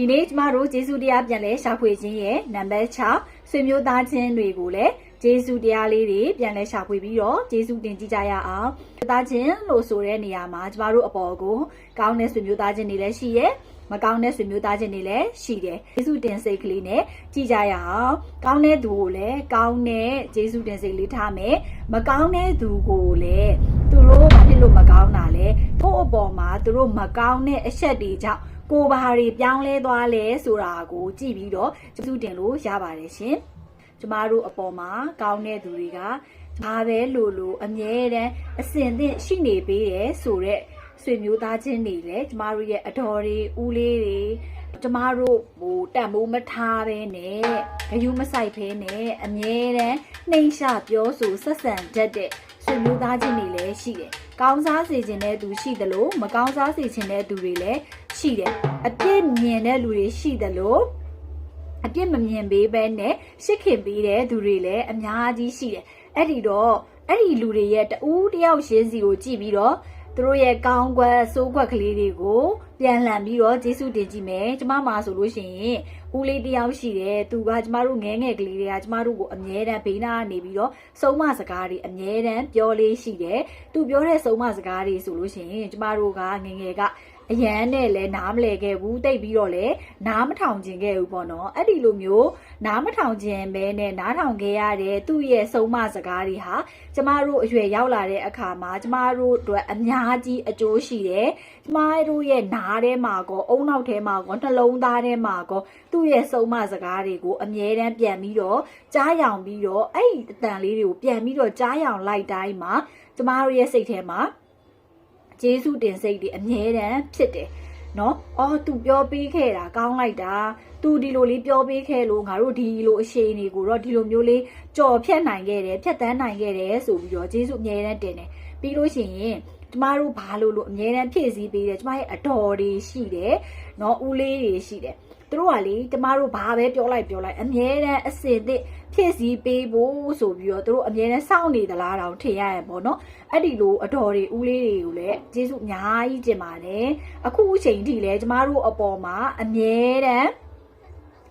ဒီနေ့ကျမတို့ကျေးဇူးတရားပြန်လဲရှာဖွေခြင်းရဲ့နံပါတ်6ဆွေမျိုးသားချင်းတွေကိုလည်းကျေးဇူးတရားလေးတွေပြန်လဲရှာဖွေပြီးတော့ကျေးဇူးတင်ကြည့်ကြရအောင်သားချင်းလို့ဆိုတဲ့နေရာမှာကျမတို့အပေါ်ကိုကောင်းတဲ့ဆွေမျိုးသားချင်းတွေလည်းရှိရဲ့မကောင်းတဲ့ဆွေမျိုးသားချင်းတွေလည်းရှိတယ်ကျေးဇူးတင်စိတ်ကလေးနဲ့ကြည့်ကြရအောင်ကောင်းတဲ့သူကိုလည်းကောင်းတဲ့ကျေးဇူးတင်စိတ်လေးထားမယ်မကောင်းတဲ့သူကိုလည်းသူတို့ဘာဖြစ်လို့မကောင်းတာလဲကိုယ့်အပေါ်မှာသူတို့မကောင်းတဲ့အချက်တွေကြောင့် ကိုဘာတွေပြောင်းလဲသွားလဲဆိုတာကိုကြည့်ပြီးတော့ကျေးဇူးတင်လို့ရပါတယ်ရှင်ကျမတို့အပေါ်မှာကောင်းတဲ့သူတွေကဘာပဲလို့လို့အမြဲတမ်းအစင်သင့်ရှိနေပေးတယ်ဆိုတော့ဆွေမျိုးသားချင်းတွေလည်းကျမတို့ရဲ့အတော်တွေဦးလေးတွေကျမတို့ဟိုတန်မိုးမထားဘဲနဲ့ဂယုမဆိုင်ဖဲနဲ့အမြဲတမ်းနှိမ့်ချပြောဆိုဆက်ဆံတတ်တဲ့ဆွေမျိုးသားချင်းတွေလည်းရှိတယ်။ ကောင်းစားစေခြင်းတဲ့သူရှိတယ်လို့မကောင်းစားစေခြင်းတဲ့သူတွေလည်းရှိတယ်။အပြစ်မြင်တဲ့လူတွေရှိတယ်လို့အပြစ်မမြင်ပေးဘဲနဲ့ရှစ်ခင်ပေးတဲ့သူတွေလည်းအများကြီးရှိတယ်။အဲ့ဒီတော့အဲ့ဒီလူတွေရဲ့တူးတယောက်ရှင်းစီကိုကြည့်ပြီးတော့ သူတို့ရဲ့ကောင်းကွက်စိုးကွက်ကလေးတွေကိုပြန်လှန်ပြီးတော့ကျေးဇူးတင်ကြည့်မယ်။ကျမမှာဆိုလို့ရှိရင်ဦးလေးတယောက်ရှိတယ်။သူကကျမတို့ငဲငယ်ကလေးတွေကကျမတို့ကိုအမြဲတမ်းဘေးနာကနေပြီးတော့စုံမစကားတွေအမြဲတမ်းပြောလေးရှိတယ်။သူပြောတဲ့စုံမစကားတွေဆိုလို့ရှိရင်ကျမတို့ကငယ်ငယ်က အရန်နဲ့လဲနားမလဲခဲ့ဘူးတိတ်ပြီးတော့လဲနားမထောင်ခြင်းခဲ့ဘူးပေါ့နော်အဲ့ဒီလိုမျိုးနားမထောင်ခြင်းပဲနဲ့နားထောင်ခဲ့ရတဲ့သူ့ရဲ့စုံမစကားတွေဟာကျမတို့အရွယ်ရောက်လာတဲ့အခါမှာကျမတို့အတွက်အများကြီးအကျိုးရှိတယ်ကျမတို့ရဲ့နားထဲမှာကောအုံနောက်ထဲမှာကောနှလုံးသားထဲမှာကောသူ့ရဲ့စုံမစကားတွေကိုအမြဲတမ်းပြန်ပြီးတော့ကြားရောင်ပြီးတော့အဲ့ဒီအတန်လေးတွေကိုပြန်ပြီးတော့ကြားရောင်လိုက်တိုင်းမှာကျမတို့ရဲ့စိတ်ထဲမှာ ကျေးဇူးတင်စိတ်တွေအမြဲတမ်းဖြစ်တယ်နော်။အော် तू ပြောပေးခဲ့တာကောင်းလိုက်တာ။ तू ဒီလိုလေးပြောပေးခဲ့လို့ငါတို့ဒီလိုအရှိန်တွေကိုတော့ဒီလိုမျိုးလေးကြော်ဖြတ်နိုင်ခဲ့တယ်ဖြတ်တန်းနိုင်ခဲ့တယ်ဆိုပြီးတော့ကျေးဇူးအမြဲတမ်းတင်တယ်။ပြီးလို့ရှိရင်ကျမတို့ဘာလို့လို့အမြဲတမ်းဖြည့်ဆည်းပေးတယ်ကျမရဲ့အတော်တွေရှိတယ်။နော်ဦးလေးတွေရှိတယ်။ သူတို့ကလေကျမတို့ဘာပဲပြောလိုက်ပြောလိုက်အမြဲတမ်းအစင်သစ်ဖြည့်ဆည်းပေးဖို့ဆိုပြီးတော့သူတို့အမြဲတမ်းစောင့်နေသလားတောင်ထင်ရရပေါ့နော်အဲ့ဒီလိုအတော်တွေဦးလေးတွေကိုလည်းကျေးဇူးအများကြီးတင်ပါတယ်အခုအချိန်ထိလည်းကျမတို့အပေါ်မှာအမြဲတမ်း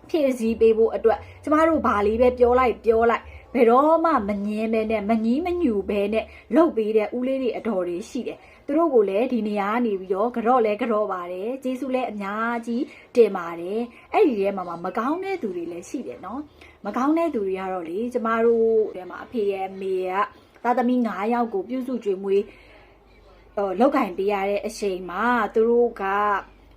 ဖြည့်ဆည်းပေးဖို့အတွက်ကျမတို့ဘာလေးပဲပြောလိုက်ပြောလိုက်ဘယ်တော့မှမငင်းပဲနဲ့မငီးမညူပဲနဲ့လှုပ်ပေးတဲ့ဦးလေးတွေအတော်တွေရှိတယ် သူတို့ကိုလည်းဒီနေရာကနေပြီးတော့ကြော့လဲကြော့ပါတယ်ကျေးဇူးလည်းအများကြီးတင်ပါတယ်အဲ့ဒီထဲမှာမကောင်းတဲ့သူတွေလည်းရှိတယ်နော်မကောင်းတဲ့သူတွေကတော့လေကျမတို့ထဲမှာအဖေရဲ့မေရဲ့သားသမီး9ယောက်ကိုပြုစုကြွေးမွေးဟိုလောက်ကင်ပေးရတဲ့အချိန်မှာသူတို့က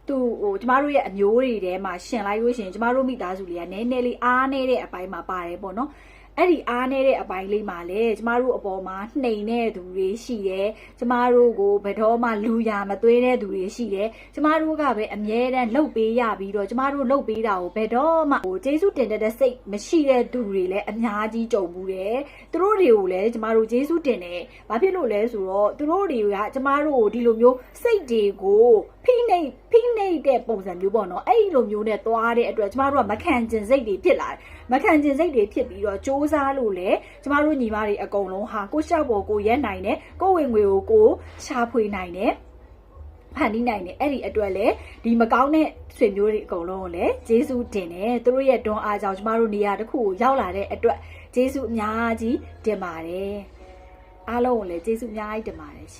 သူဟိုကျမတို့ရဲ့အမျိုးတွေထဲမှာရှင်လိုက်လို့ရှင်ကျမတို့မိသားစုလေးကနည်းနည်းလေးအားနေတဲ့အပိုင်းမှာပါတယ်ပေါ့နော် အဲ့ဒီအားနေတဲ့အပိုင်းလေးမှာလေကျမတို့အပေါ်မှာနှိမ်တဲ့သူတွေရှိတယ်ကျမတို့ကိုဘယ်တော့မှလူရမသွေးတဲ့သူတွေရှိတယ်ကျမတို့ကပဲအမြဲတမ်းလှုပ်ပေးရပြီးတော့ကျမတို့လှုပ်ပေးတာကိုဘယ်တော့မှဟိုကျေးဇူးတင်တဲ့စိတ်မရှိတဲ့သူတွေလည်းအများကြီးကြုံဘူးတယ်သူတို့တွေကိုလည်းကျမတို့ကျေးဇူးတင်တယ်ဘာဖြစ်လို့လဲဆိုတော့သူတို့တွေကကျမတို့ကိုဒီလိုမျိုးစိတ်တွေကိုဖိနှိပ်ဖိနှိပ်တဲ့ပုံစံမျိုးပေါ့နော်အဲ့ဒီလိုမျိုးနဲ့သွားတဲ့အတွက်ကျမတို့ကမခံကျင်စိတ်တွေဖြစ်လာတယ်မခံကျင်စိတ်တွေဖြစ်ပြီးတော့စ조사လို့လေကျမတို့ညီမတွေအကုန်လုံးဟာကိုရှောက်ပေါ်ကိုရက်နိုင်တယ်ကိုဝင်ငွေကိုကိုရှာဖွေနိုင်တယ်ဖန်တီးနိုင်တယ်အဲ့ဒီအတွက်လည်းဒီမကောင်းတဲ့ဆွေမျိုးတွေအကုန်လုံးကိုလည်းဂျေစုတင်တယ်သူတို့ရဲ့တွန်းအားကြောင့်ကျမတို့နေရာတစ်ခုကိုရောက်လာတဲ့အတွက်ဂျေစုအများကြီးတင်ပါတယ်အားလုံးကိုလည်းဂျေစုအများကြီးတင်ပါတယ်ရှင်